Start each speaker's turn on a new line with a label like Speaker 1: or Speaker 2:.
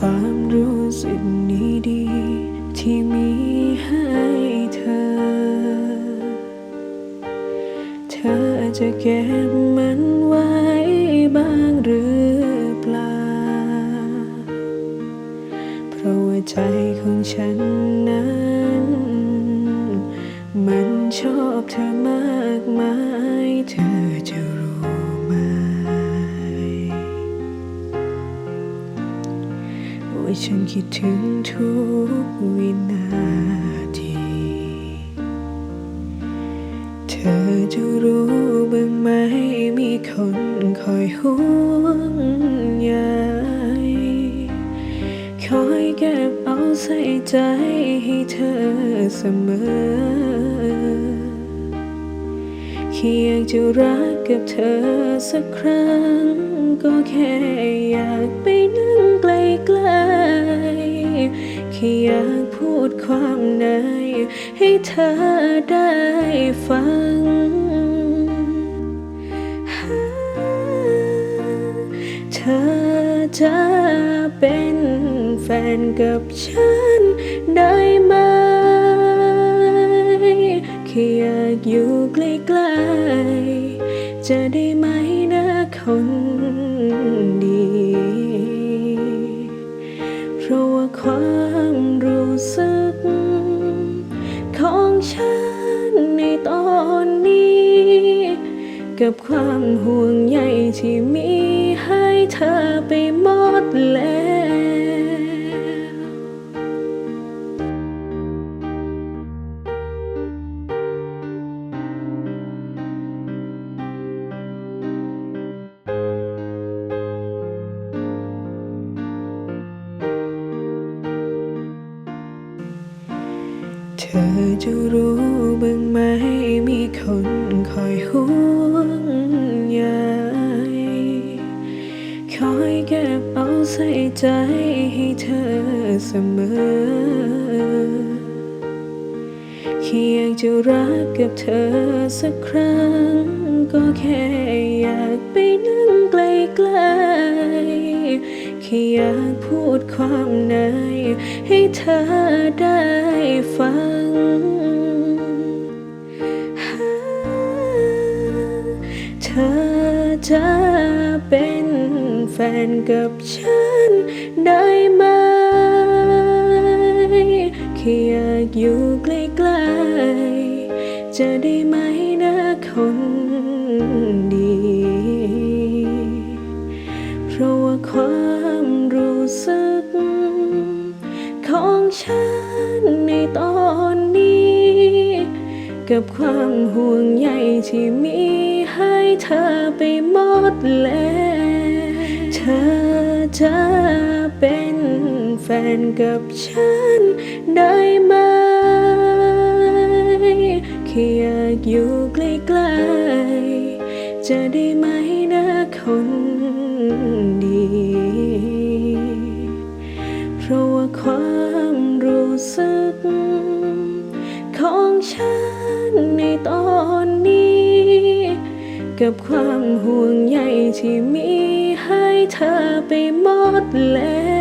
Speaker 1: ความรู้สึกนี้ดีที่มีให้เธอ เธอจะเก็บมันไว้บ้างหรือเปล่า เพราะว่าใจของฉันนั้น มันชอบเธอมากมาย เธอจะรู้ ว่าฉันคิดถึงทุกวินาที เธอจะรู้บ้างไหมมีคนคอยห่วงใยคอยเก็บเอาใส่ใจให้เธอเสมอ ค่อยากจะรักกับเธอสักครั้ง ก็แค่อยากไปนั่งใกล้ๆแค่อยากพูดความในให้เธอได้ฟัง เธอจะเป็นแฟนกับฉันได้ไหมแค่อยากอยู่ กับความห่วงใยที่มีให้เธอไปหมดแล้ว เธอจะรู้บ้างไหมมีคนคอยห่วงใยคอยเก็บเอาใส่ใจให้เธอเสมอแค่อยากจะรักกับเธอสักครั้ง ก็แค่อยากไปนั่งใกลๆ แค่อยากพูดความใน ให้เธอได้ฟัง เธอจะเป็นแฟนกับฉันได้ไหมแค่อยากอยู่ใกล้ๆ จะได้ไหมนะคนดี เพราะว่าความ ฉันในตอนนี้ กับความห่วงใยที่มีให้เธอไปหมดแล้วเธอจะเป็นแฟนกับฉันได้ไหมแค่อยากอยู่ใกล้ๆจะได้ไหมนะคนดี เพราะว่าความ กับความห่วงใยที่มีให้เธอไปหมดแล้ว